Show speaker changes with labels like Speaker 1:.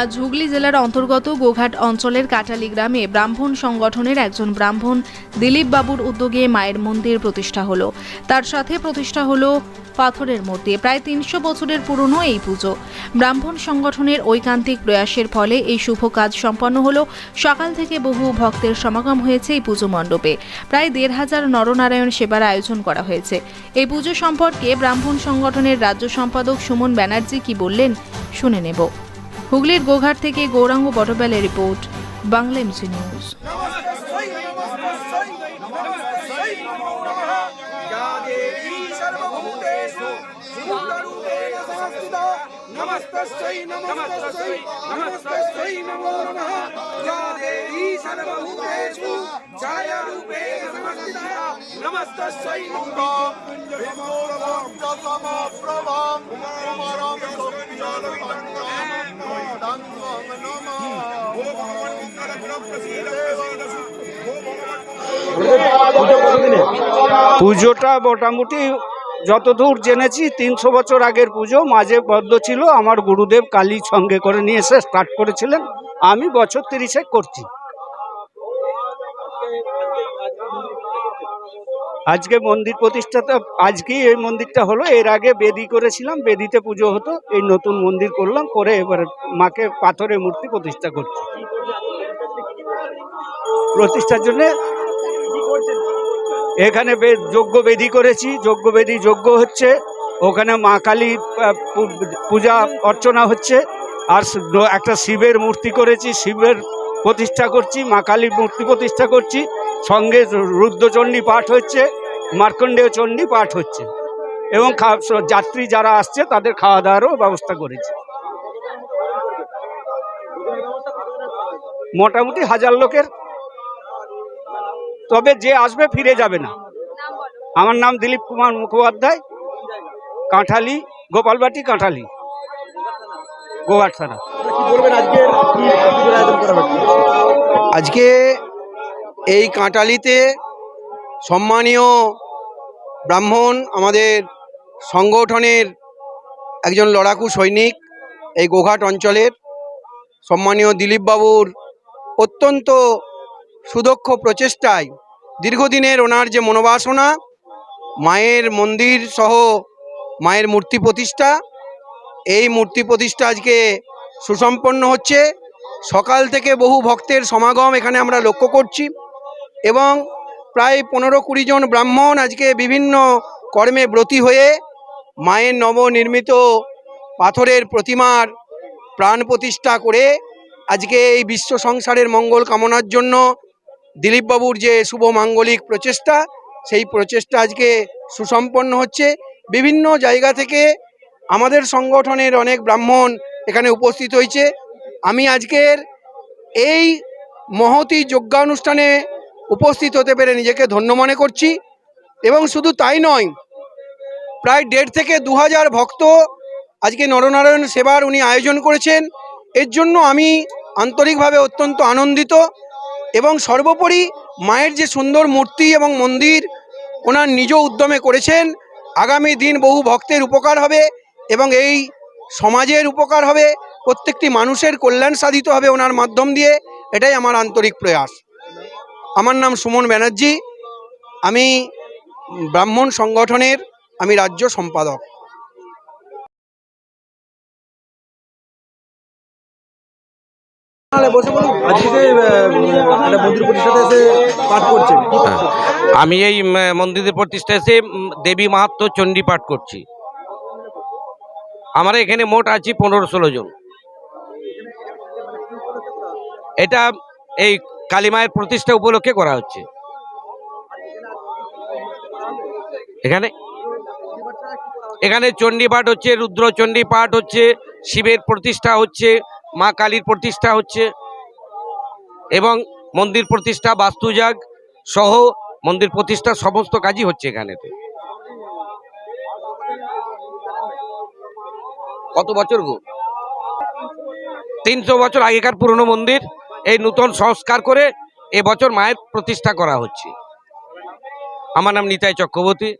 Speaker 1: আজ হুগলি জেলার অন্তর্গত গোঘাট অঞ্চলের কাটালি গ্রামে ব্রাহ্মণ সংগঠনের একজন ব্রাহ্মণ দিলীপ বাবুর উদ্যোগে মায়ের মন্দির প্রতিষ্ঠা হলো। তার সাথে প্রতিষ্ঠা হলো পাথরের মূর্তি। প্রায় তিনশো বছরের পুরনো এই পুজো। ব্রাহ্মণ সংগঠনের ঐকান্তিক প্রয়াসের ফলে এই শুভ কাজ সম্পন্ন হলো। সকাল থেকে বহু ভক্তের সমাগম হয়েছে এই পুজো মণ্ডপে। প্রায় দেড় হাজার নরনারায়ণ সেবার আয়োজন করা হয়েছে। এই পুজো সম্পর্কে ব্রাহ্মণ সংগঠনের রাজ্য সম্পাদক সুমন ব্যানার্জি কি বললেন শুনে নেব। হুগলির গোঘাট থেকে গৌরাঙ্গ বটবেলের রিপোর্ট বাংলা এমসি নিউজ
Speaker 2: या देवी सर्वभूतेषु मूलरूपेण संस्थिता नमस्तस्यै नमस्तस्यै नमस्तस्यै नमो नमः या देवी सर्वभूतेषु छायारूपेण संस्थिता नमस्तस्यै नमो
Speaker 3: পুজোটা মোটামুটি যতদূর জেনেছি, তিনশো বছর আগের পুজো। মাঝে বদ্ধ ছিল, আমার গুরুদেব কালী সঙ্গে করে নিয়ে এসে স্টার্ট করেছিলেন। আমি বছর তিরিশে করছি। আজকে মন্দির প্রতিষ্ঠাতা, আজকেই এই মন্দিরটা হলো। এর আগে বেদি করেছিলাম, বেদিতে পুজো হতো। এই নতুন মন্দির করলাম, করে এবার মাকে পাথরে মূর্তি প্রতিষ্ঠা করছি। প্রতিষ্ঠার জন্য। এখানে যজ্ঞ বেদি করেছি। যজ্ঞ বেদি যজ্ঞ হচ্ছে। ওখানে মা কালী পূজা অর্চনা হচ্ছে। আর একটা শিবের মূর্তি করেছি, শিবের প্রতিষ্ঠা করছি, মা কালীর মূর্তি প্রতিষ্ঠা করছি। সঙ্গে রুদ্রচণ্ডী পাঠ হচ্ছে, মার্কণ্ডেয় চণ্ডী পাঠ হচ্ছে। এবং যাত্রী যারা আসছে, তাদের খাওয়া দাওয়ারও ব্যবস্থা করেছি। মোটামুটি হাজার লোকের তবে যে আসবে ফিরে যাবে না। আমার নাম দিলীপ কুমার মুখোপাধ্যায়, কাঁঠালি, গোপালবাটি কাঁঠালি থানা
Speaker 2: আজকে এই কাঁটালিতে সম্মানীয় ব্রাহ্মণ, আমাদের সংগঠনের একজন লড়াকু সৈনিক এই গোঘাট অঞ্চলের সম্মানীয় দিলীপবাবুর অত্যন্ত সুদক্ষ প্রচেষ্টায় দীর্ঘদিনের ওনার যে মনোবাসনা, মায়ের মন্দির সহ মায়ের মূর্তি প্রতিষ্ঠা, এই মূর্তি প্রতিষ্ঠা আজকে সুসম্পন্ন হচ্ছে। সকাল থেকে বহু ভক্তের সমাগম এখানে আমরা লক্ষ্য করছি এবং প্রায় পনেরো কুড়ি জন ব্রাহ্মণ আজকে বিভিন্ন কর্মে ব্রতী হয়ে মায়ের নবনির্মিত পাথরের প্রতিমার প্রাণ প্রতিষ্ঠা করে আজকে এই বিশ্ব সংসারের মঙ্গল কামনার জন্য দিলীপবাবুর যে শুভ মাঙ্গলিক প্রচেষ্টা, সেই প্রচেষ্টা আজকে সুসম্পন্ন হচ্ছে। বিভিন্ন জায়গা থেকে আমাদের সংগঠনের অনেক ব্রাহ্মণ এখানে উপস্থিত হয়েছে। আমি আজকের এই মহতি যজ্ঞানুষ্ঠানে উপস্থিত হতে পেরে নিজেকে ধন্য মনে করছি এবং শুধু তাই নয়, প্রায় দেড় থেকে দু হাজার ভক্ত আজকে নরনারায়ণ সেবার উনি আয়োজন করেছেন। এর জন্য আমি আন্তরিকভাবে অত্যন্ত আনন্দিত। এবং সর্বোপরি মায়ের যে সুন্দর মূর্তি এবং মন্দির ওনার নিজ উদ্যমে করেছেন, আগামী দিন বহু ভক্তের উপকার হবে এবং এই সমাজের উপকার হবে, প্রত্যেকটি মানুষের কল্যাণ সাধিত হবে ওনার মাধ্যম দিয়ে, এটাই আমার আন্তরিক প্রয়াস। আমার নাম সুমন ব্যানার্জি, আমি ব্রাহ্মণ সংগঠনের, আমি রাজ্য সম্পাদক।
Speaker 4: আমি এই মন্দিরের প্রতিষ্ঠা এসে দেবী মাহাত্ম চণ্ডী পাঠ করছি। আমার এখানে মোট আছি পনেরো ষোলো জন। এটা এই কালীমায়ের প্রতিষ্ঠা উপলক্ষে করা হচ্ছে। এখানে এখানে চণ্ডী পাঠ হচ্ছে রুদ্র চণ্ডী পাঠ হচ্ছে শিবের প্রতিষ্ঠা হচ্ছে মা কালীর প্রতিষ্ঠা হচ্ছে এবং মন্দির প্রতিষ্ঠা বাস্তুজাগ সহ মন্দির প্রতিষ্ঠার সমস্ত কাজই হচ্ছে এখানেতে। কত বছর গো? তিনশো বছর আগেকার পুরনো মন্দির, এই নূতন সংস্কার করে এবছর মায়ের প্রতিষ্ঠা করা হচ্ছে। আমার নাম নিতাই চক্রবর্তী।